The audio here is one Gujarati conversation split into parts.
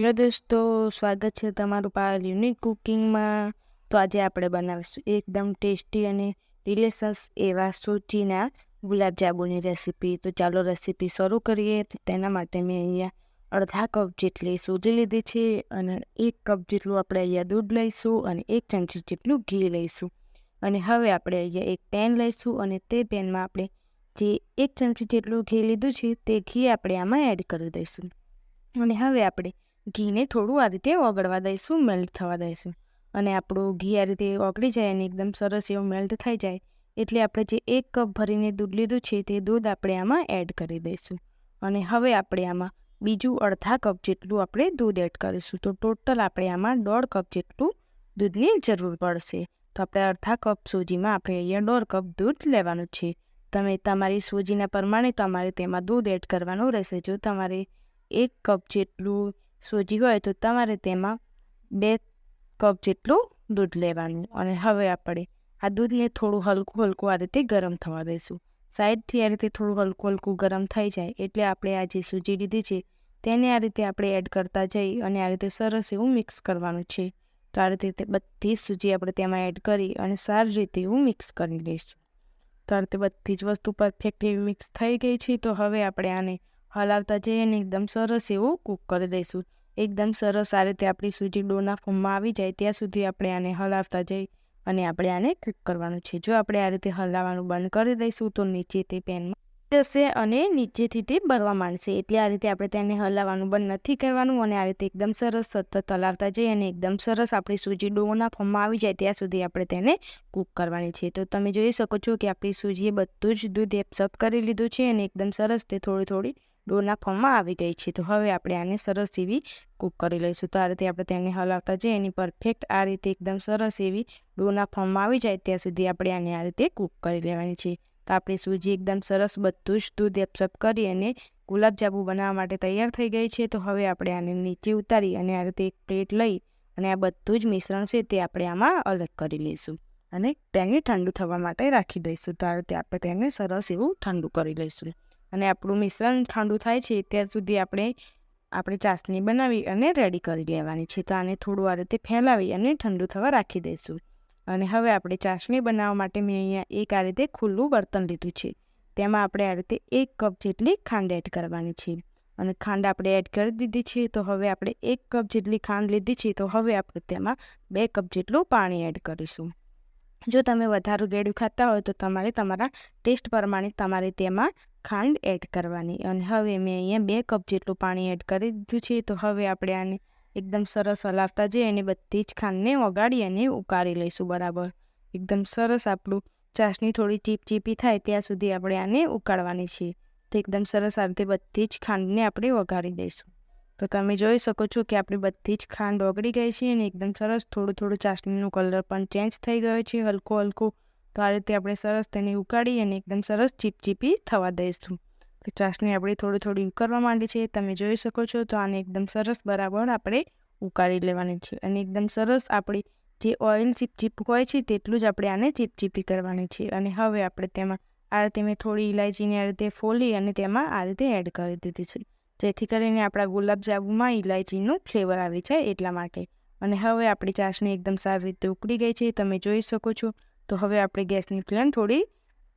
હેલો દોસ્તો, સ્વાગત છે તમારું પાયલ યુનિક કુકિંગમાં. તો આજે આપણે બનાવીશું એકદમ ટેસ્ટી અને ડિલિશિયસ એવા સૂચીના ગુલાબજાંબુની રેસીપી. તો ચાલો રેસીપી શરૂ કરીએ. તો તેના માટે મેં અહીંયા અડધા કપ જેટલી સૂજી લીધી છે અને એક કપ જેટલું આપણે અહીંયા દૂધ લઈશું અને એક ચમચી જેટલું ઘી લઈશું. અને હવે આપણે અહીંયા એક પેન લઈશું અને તે પેનમાં આપણે જે એક ચમચી જેટલું ઘી લીધું છે તે ઘી આપણે આમાં એડ કરી દઈશું. અને હવે આપણે ઘીને થોડું આ રીતે ઓગળવા દઈશું મેલ્ટ થવા દઈશું. અને આપણું ઘી આ રીતે ઓગળી જાય અને એકદમ સરસ એવું મેલ્ટ થઈ જાય, એટલે આપણે જે એક કપ ભરીને દૂધ લીધું છે તે દૂધ આપણે આમાં એડ કરી દઈશું. અને હવે આપણે આમાં બીજું અડધા કપ જેટલું આપણે દૂધ એડ કરીશું. તો ટોટલ આપણે આમાં દોઢ કપ જેટલું દૂધની જરૂર પડશે. તો આપણે અડધા કપ સૂજીમાં આપણે અહીંયા દોઢ કપ દૂધ લેવાનું છે. તમે તમારી સૂજીના પ્રમાણે તમારે તેમાં દૂધ એડ કરવાનું રહેશે. જો તમારે એક કપ જેટલું સૂજી હોય તો તમારે તેમાં બે કપ જેટલું દૂધ લેવાનું અને હવે આપણે આ દૂધને થોડું હલકું હલકું આ રીતે ગરમ થવા દઈશું. સાઈડથી આ રીતે થોડું હલકું હલકું ગરમ થઈ જાય એટલે આપણે આ જે સૂજી લીધી છે તેને આ રીતે આપણે એડ કરતા જઈ અને આ રીતે સરસ એવું મિક્સ કરવાનું છે. તો આ રીતે બધી જ સૂજી આપણે તેમાં એડ કરી અને સારી રીતે એવું મિક્સ કરી લઈશું. તો આ રીતે બધી જ વસ્તુ પરફેક્ટ એવી મિક્સ થઈ ગઈ છે તો હવે આપણે આને હલાવતા જઈએ અને એકદમ સરસ એવું કૂક કરી દઈશું. એકદમ સરસ આ રીતે આપણી સૂજી ડોના ફોર્મમાં આવી જાય ત્યાં સુધી આપણે આને હલાવતા જઈ અને આપણે આને કૂક કરવાનું છે. જો આપણે આ રીતે હલાવવાનું બંધ કરી દઈશું તો નીચે તે પેનમાં જશે અને નીચેથી તે બળવા માંડશે. એટલે આ રીતે આપણે તેને હલાવવાનું બંધ નથી કરવાનું અને આ રીતે એકદમ સરસ સતત હલાવતા જઈએ અને એકદમ સરસ આપણી સૂજી ડોના ફોર્મમાં આવી જાય ત્યાં સુધી આપણે તેને કૂક કરવાની છે. તો તમે જોઈ શકો છો કે આપણી સૂજીએ બધું જ દૂધ એબ્સોર્બ કરી લીધું છે અને એકદમ સરસ તે થોડી થોડી ડોના ફોર્મમાં આવી ગઈ છે. તો હવે આપણે આને સરસ એવી કૂક કરી લઈશું. તો આ રીતે આપણે તેને હલાવતા જઈએ. એની પરફેક્ટ આ રીતે એકદમ સરસ એવી ડોના ફોર્મમાં આવી જાય ત્યાં સુધી આપણે આને આ રીતે કૂક કરી લેવાની છે. તો આપણી સૂજી એકદમ સરસ બધું જ દૂધ એબ્સોર્બ કરી અને ગુલાબજાંબુ બનાવવા માટે તૈયાર થઈ ગઈ છે. તો હવે આપણે આને નીચે ઉતારી અને આ રીતે એક પ્લેટ લઈ અને આ બધું જ મિશ્રણ છે તે આપણે આમાં અલગ કરી લઈશું અને તેને ઠંડુ થવા માટે રાખી દઈશું. તો આ રીતે આપણે તેને સરસ એવું ઠંડુ કરી લઈશું. અને આપણું મિશ્રણ ઠંડુ થાય છે, ત્યાં સુધી આપણે આપણે ચાસણી બનાવી અને રેડી કરી લેવાની છે. તો આને થોડું આ રીતે ફેલાવી અને ઠંડુ થવા રાખી દઈશું. અને હવે આપણે ચાસણી બનાવવા માટે મેં અહીંયા એક આ રીતે ખુલ્લું બર્તન લીધું છે. તેમાં આપણે આ રીતે એક કપ જેટલી ખાંડ એડ કરવાની છે. અને ખાંડ આપણે એડ કરી દીધી છે, તો હવે આપણે એક કપ જેટલી ખાંડ લીધી છે, તો હવે આપણે તેમાં બે કપ જેટલું પાણી એડ કરીશું. જો તમે વધારે ગેડું ખાતા હોય તો તમારે તમારા ટેસ્ટ પ્રમાણે તમારે તેમાં ખાંડ એડ કરવાની. અને હવે મેં અહીંયા બે કપ જેટલું પાણી એડ કરી દીધું છે. તો હવે આપણે આને એકદમ સરસ હલાવતા જઈએ અને બધી જ ખાંડને વગાડી અને ઉકાળી લઈશું બરાબર. એકદમ સરસ આપણું ચાસણી થોડી ચીપચીપી થાય ત્યાં સુધી આપણે આને ઉકાળવાની છે. તો એકદમ સરસ આ રીતે બધી જ ખાંડને આપણે વઘારી દઈશું. તો તમે જોઈ શકો છો કે આપણી બધી જ ખાંડ ઓગળી ગઈ છે અને એકદમ સરસ થોડું થોડું ચાસણીનો કલર પણ ચેન્જ થઈ ગયો છે હલકો હલકો. તો આ રીતે આપણે સરસ તેને ઉકાળી અને એકદમ સરસ ચીપચીપી થવા દઈશું. તો ચાસણી આપણી થોડી થોડી ઉકળવા માંડી છે, તમે જોઈ શકો છો તો આને એકદમ સરસ બરાબર આપણે ઉકાળી લેવાની છે અને એકદમ સરસ આપણી જે ઓઇલ ચીપચીપ હોય છે તેટલું જ આપણે આને ચીપચીપી કરવાની છે અને હવે આપણે તેમાં આ રીતે મેં થોડી ઇલાયચીને આ રીતે ફોલી અને તેમાં આ રીતે એડ કરી દીધી છે. જેથી કરીને આપણા ગુલાબજાંબુમાં ઇલાયચીનું ફ્લેવર આવે છે એટલા માટે. અને હવે આપણી ચાસણી એકદમ સારી રીતે ઉકળી ગઈ છે, તમે જોઈ શકો છો. તો હવે આપણે ગેસની ફ્લેમ થોડી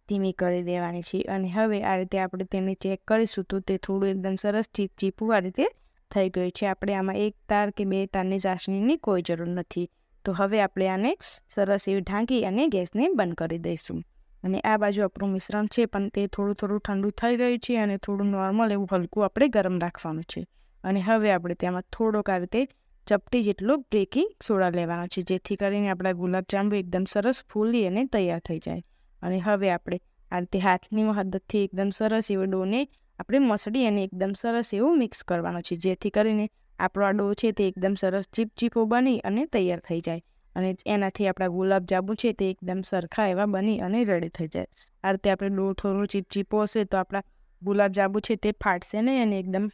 ધીમી કરી દેવાની છે અને હવે આ રીતે આપણે તેને ચેક કરીશું તો તે થોડું એકદમ સરસ ચીપચીપું આ રીતે થઈ ગયું છે. આપણે આમાં એક તાર કે બે તારની ચાસણીની કોઈ જરૂર નથી. તો હવે આપણે આને સરસ એવી ઢાંકી અને ગેસને બંધ કરી દઈશું. અને આ બાજુ આપણું મિશ્રણ છે, પણ તે થોડું થોડું ઠંડુ થઈ ગયું છે અને થોડું નોર્મલ એવું હલકું આપણે ગરમ રાખવાનું છે. અને હવે આપણે તેમાં થોડોક આ રીતે ચપટી જેટલો બ્રેકિંગ સોડા લેવાનો છે, જેથી કરીને આપણા ગુલાબજાંબુ એકદમ સરસ ફૂલી અને તૈયાર થઈ જાય. અને હવે આપણે આ રીતે હાથની મદદથી એકદમ સરસ એવો ડોને આપણે મસળી અને એકદમ સરસ એવું મિક્સ કરવાનો છે, જેથી કરીને આપણો આ ડો છે તે એકદમ સરસ ચીપચીપો બની અને તૈયાર થઈ જાય. અને એનાથી આપણા ગુલાબજાંબુ છે તે એકદમ સરખા એવા બની અને રેડી થઈ જાય. આ રીતે આપણે ડો થોડું ચીપચીપો હશે તો આપણા ગુલાબજાંબુ છે તે ફાટશે નહીં અને એકદમ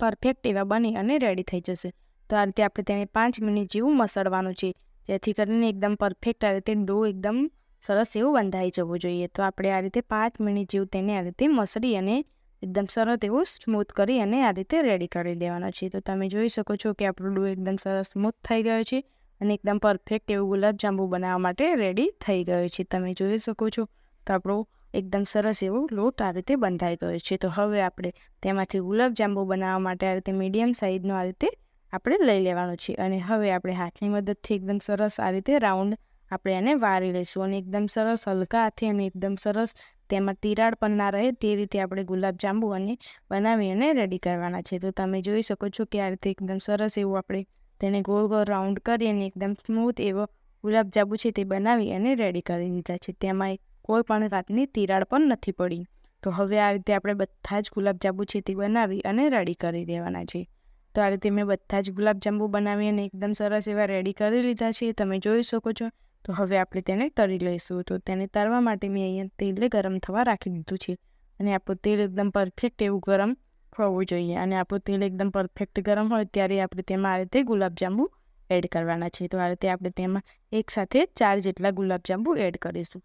પરફેક્ટ એવા બની અને રેડી થઈ જશે. તો આ રીતે આપણે તેને પાંચ મિનિટ જેવું મસળવાનું છે, જેથી કરીને એકદમ પરફેક્ટ આ રીતે ડો એકદમ સરસ એવું બંધાઈ જવું જોઈએ. તો આપણે આ રીતે પાંચ મિનિટ જેવું તેને આ રીતે મસળી અને એકદમ સરસ એવું સ્મૂથ કરી અને આ રીતે રેડી કરી દેવાનો છે. તો તમે જોઈ શકો છો કે આપણો ડો એકદમ સરસ સ્મૂથ થઈ ગયો છે. અને એકદમ પરફેક્ટ એવું ગુલાબજાંબુ બનાવવા માટે રેડી થઈ ગયો છે. તમે જોઈ શકો છો તો આપણો એકદમ સરસ એવો લોટ આ રીતે બંધાઈ ગયો છે. તો હવે આપણે તેમાંથી ગુલાબજાંબુ બનાવવા માટે આ રીતે મીડિયમ સાઇઝનો આ રીતે આપણે લઈ લેવાનો છે. અને હવે આપણે હાથની મદદથી એકદમ સરસ આ રીતે રાઉન્ડ આપણે એને વારી લઈશું. અને એકદમ સરસ હલકા હાથે અને એકદમ સરસ તેમાં તિરાડ પણ ના રહે તે રીતે આપણે ગુલાબજાંબુ અને બનાવી અને રેડી કરવાના છે. તો તમે જોઈ શકો છો કે આ રીતે એકદમ સરસ એવું આપણે તેને ગોળ ગોળ રાઉન્ડ કરી અને એકદમ સ્મૂથ એવો ગુલાબજાંબુ છે તે બનાવી અને રેડી કરી દીધા છે. તેમાં કોઈ પણ જાતની તિરાડ પણ નથી પડી. તો હવે આ રીતે આપણે બધા જ ગુલાબજાંબુ છે તે બનાવી અને રેડી કરી દેવાના છે. તો આ રીતે મેં બધા જ ગુલાબજાંબુ બનાવી અને એકદમ સરસ એવા રેડી કરી લીધા છે. તમે જોઈ શકો છો. તો હવે આપણે તેને તળી લઈશું. તો તેને તળવા માટે મેં અહીંયા તેલ ગરમ થવા રાખી દીધું છે. અને આપણું તેલ એકદમ પરફેક્ટ એવું ગરમ હોવું જોઈએ અને આપણું તેલ એકદમ પરફેક્ટ ગરમ હોય ત્યારે આપણે તેમાં આ રીતે ગુલાબજાંબુ એડ કરવાના છે. તો આ રીતે આપણે તેમાં એકસાથે ચાર જેટલા ગુલાબજાંબુ એડ કરીશું.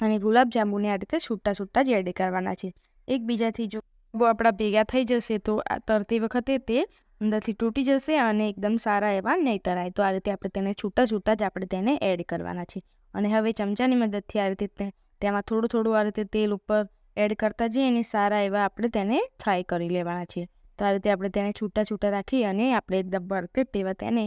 અને ગુલાબજાંબુને આ રીતે છૂટા છૂટા જ એડ કરવાના છે. એકબીજાથી જો આપણા ભેગા થઈ જશે તો તરતી વખતે તે અંદરથી તૂટી જશે અને એકદમ સારા એવા નહીં તરાય તો આ રીતે આપણે તેને છૂટા છૂટા જ આપણે તેને એડ કરવાના છે. અને હવે ચમચાની મદદથી આ રીતે તેમાં થોડું થોડું આ રીતે તેલ ઉપર એડ કરતા જઈએ અને સારા એવા આપણે તેને ફ્રાય કરી લેવાના છે તો આ રીતે આપણે તેને છૂટા છૂટા રાખી અને આપણે એકદમ પરફેક્ટ એવા તેને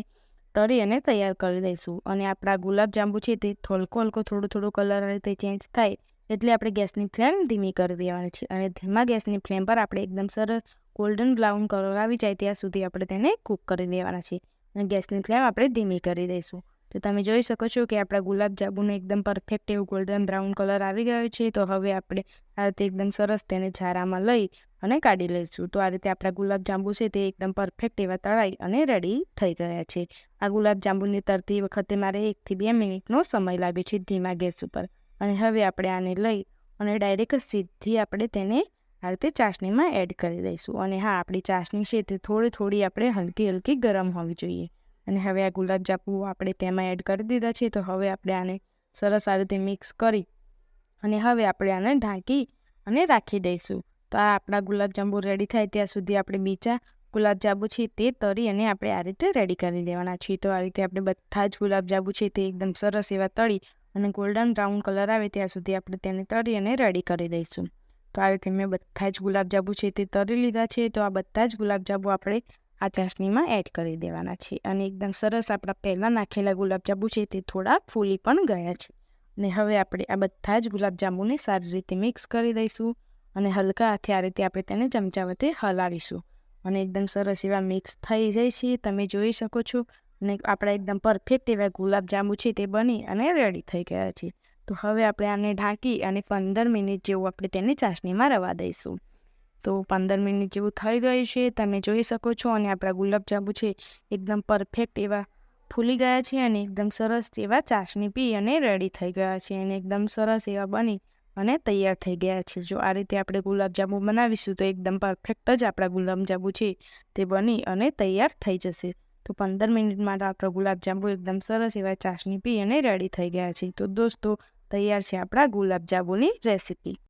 તળી અને તૈયાર કરી દઈશું. અને આપણા ગુલાબજાંબુ છે તે હલકો હલકો, થોડું થોડું કલર આ રીતે ચેન્જ થાય એટલે આપણે ગેસની ફ્લેમ ધીમી કરી દેવાની છે. અને ધીમા ગેસની ફ્લેમ પર આપણે એકદમ સરસ ગોલ્ડન બ્રાઉન કલર આવી જાય ત્યાં સુધી આપણે તેને કૂક કરી દેવાના છે અને ગેસની ફ્લેમ આપણે ધીમી કરી દઈશું. તો તમે જોઈ શકો છો કે આપણા ગુલાબજાંબુનો એકદમ પરફેક્ટ એવું ગોલ્ડન બ્રાઉન કલર આવી ગયો છે. તો હવે આપણે આ રીતે એકદમ સરસ તેને ઝારામાં લઈ અને કાઢી લઈશું. તો આ રીતે આપણા ગુલાબજાંબુ છે તે એકદમ પરફેક્ટ એવા તળાઈ અને રેડી થઈ ગયા છે. આ ગુલાબજાંબુને તરતી વખતે મારે એકથી બે મિનિટનો સમય લાગે છે ધીમા ગેસ ઉપર. અને હવે આપણે આને લઈ અને ડાયરેક્ટ સીધી આપણે તેને આ રીતે ચાસણીમાં એડ કરી દઈશું. અને હા, આપણી ચાસણી છે તે થોડી થોડી આપણે હલકી હલકી ગરમ હોવી જોઈએ. અને હવે આ ગુલાબજાંબુ આપણે તેમાં એડ કરી દીધા છે, તો હવે આપણે આને સરસ આ રીતે મિક્સ કરી અને હવે આપણે આને ઢાંકી અને રાખી દઈશું. તો આ આપણા ગુલાબજાંબુ રેડી થાય ત્યાં સુધી આપણે બીજા ગુલાબજાંબુ છે તે તળી અને આપણે આ રીતે રેડી કરી દેવાના છીએ. તો આ રીતે આપણે બધા જ ગુલાબજાંબુ છે તે એકદમ સરસ એવા તળી અને ગોલ્ડન બ્રાઉન કલર આવે ત્યાં સુધી આપણે તેને તળી અને રેડી કરી દઈશું. તો આ રીતે મેં બધા જ ગુલાબજાંબુ છે તે તળી લીધા છે, તો આ બધા જ ગુલાબજાંબુ આપણે આ ચાસણીમાં એડ કરી દેવાના છે અને એકદમ સરસ આપણા પહેલાં નાખેલા ગુલાબજાંબુ છે તે થોડા ફૂલી પણ ગયા છે. અને હવે આપણે આ બધા જ ગુલાબજાંબુને સારી રીતે મિક્સ કરી દઈશું અને હલકા હાથે આ રીતે આપણે તેને ચમચા વડે હલાવીશું. અને એકદમ સરસ એવા મિક્સ થઈ જાય છે, તમે જોઈ શકો છો. અને આપણા એકદમ પરફેક્ટ એવા ગુલાબજાંબુ છે તે બની અને રેડી થઈ ગયા છે. તો હવે આપણે આને ઢાંકી અને પંદર મિનિટ જેવું આપણે તેને ચાસણીમાં રવા દઈશું. તો પંદર મિનિટ જેવું થઈ ગયું છે. તમે જોઈ શકો છો અને આપણા ગુલાબજાંબુ છે એકદમ પરફેક્ટ એવા ફૂલી ગયા છે અને એકદમ સરસ એવા ચાસણી પી અને રેડી થઈ ગયા છે અને એકદમ સરસ એવા બની અને તૈયાર થઈ ગયા છે. જો આ રીતે આપણે ગુલાબજાંબુ બનાવીશું તો એકદમ પરફેક્ટ જ આપણા ગુલાબજાંબુ છે તે બની અને તૈયાર થઈ જશે. તો પંદર મિનિટ માટે આપણા ગુલાબજાંબુ એકદમ સરસ એવા ચાસણી પી અને રેડી થઈ ગયા છે. તો દોસ્તો, તૈયાર છે આપણા ગુલાબજાંબુની રેસીપી